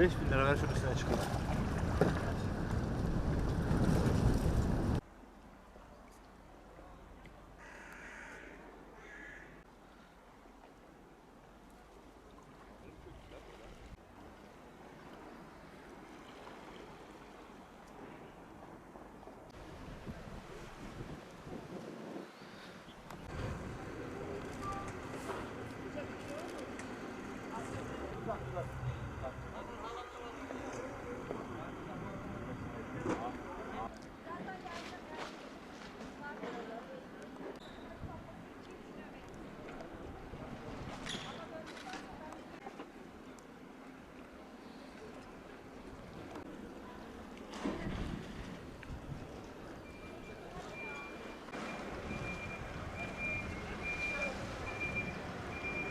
5000 lira ver şunun üstüne çıkayım.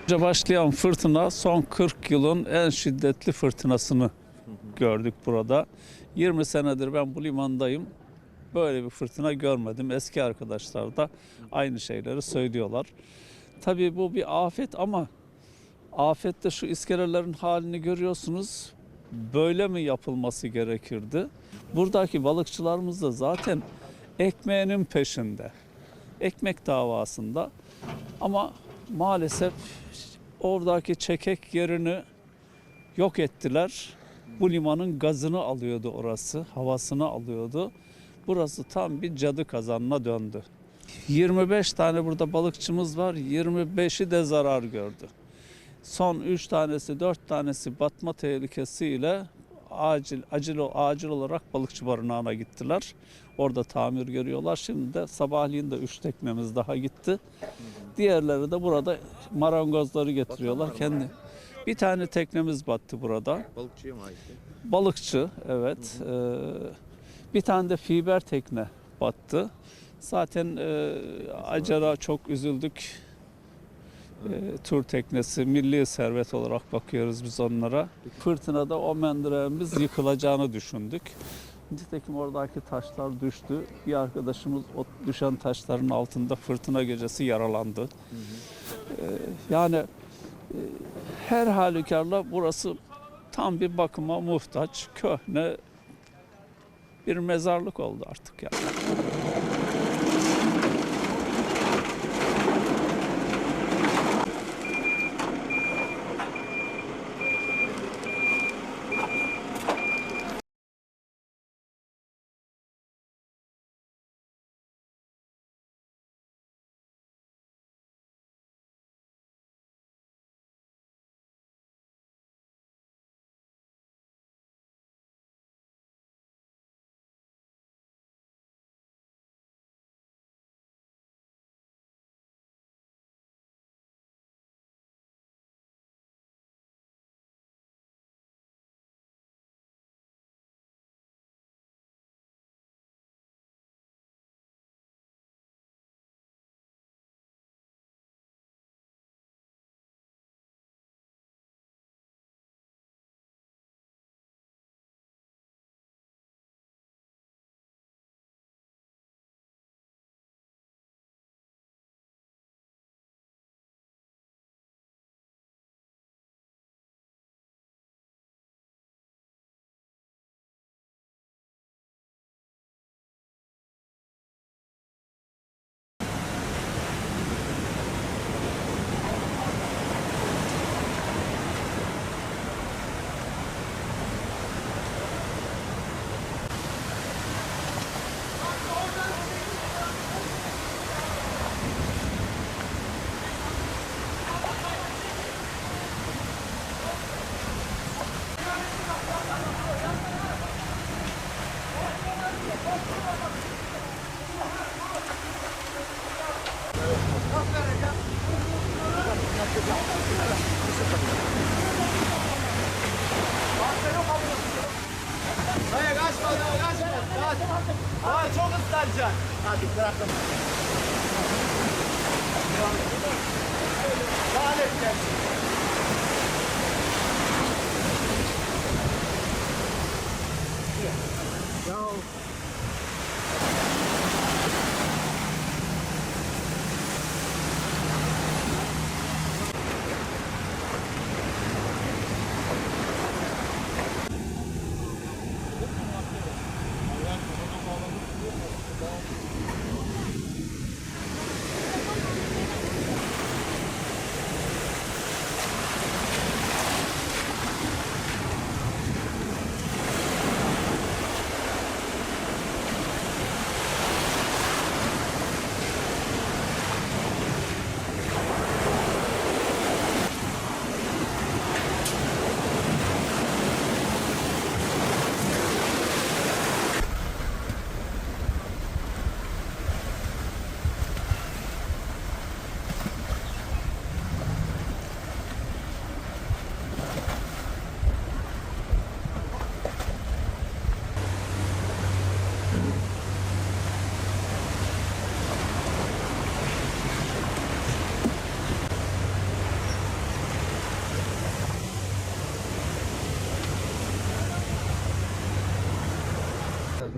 Önce başlayan fırtına son 40 yılın en şiddetli fırtınasını gördük burada. 20 senedir ben bu limandayım. Böyle bir fırtına görmedim. Eski arkadaşlar da aynı şeyleri söylüyorlar. Tabii bu bir afet ama afette şu iskelelerin halini görüyorsunuz. Böyle mi yapılması gerekirdi? Buradaki balıkçılarımız da zaten ekmeğinin peşinde. Ekmek davasında. Ama maalesef oradaki çekek yerini yok ettiler. Bu limanın gazını alıyordu orası, havasını alıyordu. Burası tam bir cadı kazanına döndü. 25 tane burada balıkçımız var. 25'i de zarar gördü. Son 3 tanesi, 4 tanesi batma tehlikesiyle acil acil acil olarak balıkçı barınağına gittiler. Orada tamir görüyorlar. Şimdi de sabahleyin de 3 teknemiz daha gitti. Diğerleri de burada marangozları getiriyorlar kendi. Bir tane teknemiz battı burada. Balıkçıya mı ait? Balıkçı evet. Ee, bir tane de fiber tekne battı. Zaten e, acaba çok üzüldük. E, tur teknesi milli servet olarak bakıyoruz biz onlara. Fırtınada o mendireğimiz yıkılacağını düşündük. Nitekim oradaki taşlar düştü. Bir arkadaşımız o düşen taşların altında fırtına gecesi yaralandı. Ee, yani e, her halükarla burası tam bir bakıma muhtaç, köhne bir mezarlık oldu artık yani. Daha çok ıslanacaksın. Hadi bırakın. Lanet gelsin.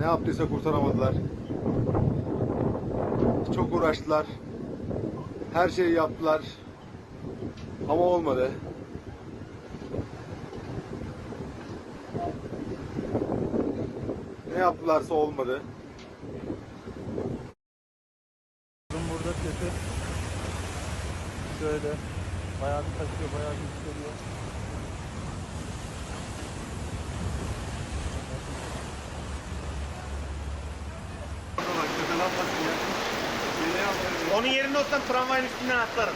Ne yaptıysa kurtaramadılar. Çok uğraştılar. Her şeyi yaptılar. Ama olmadı. Ne yaptılarsa olmadı. Burada kötü. Şöyle. Bayağı bir taşıyor, bayağı bir yükseliyor. Onun yerinde olsam tramvayın üstünden atlarım.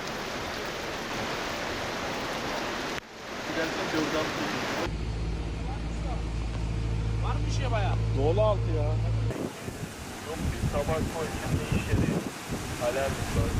Mı bir şey bayağı? Dolu altı ya. Yok bir tabak koy, şimdi iş yeri. Alarm var.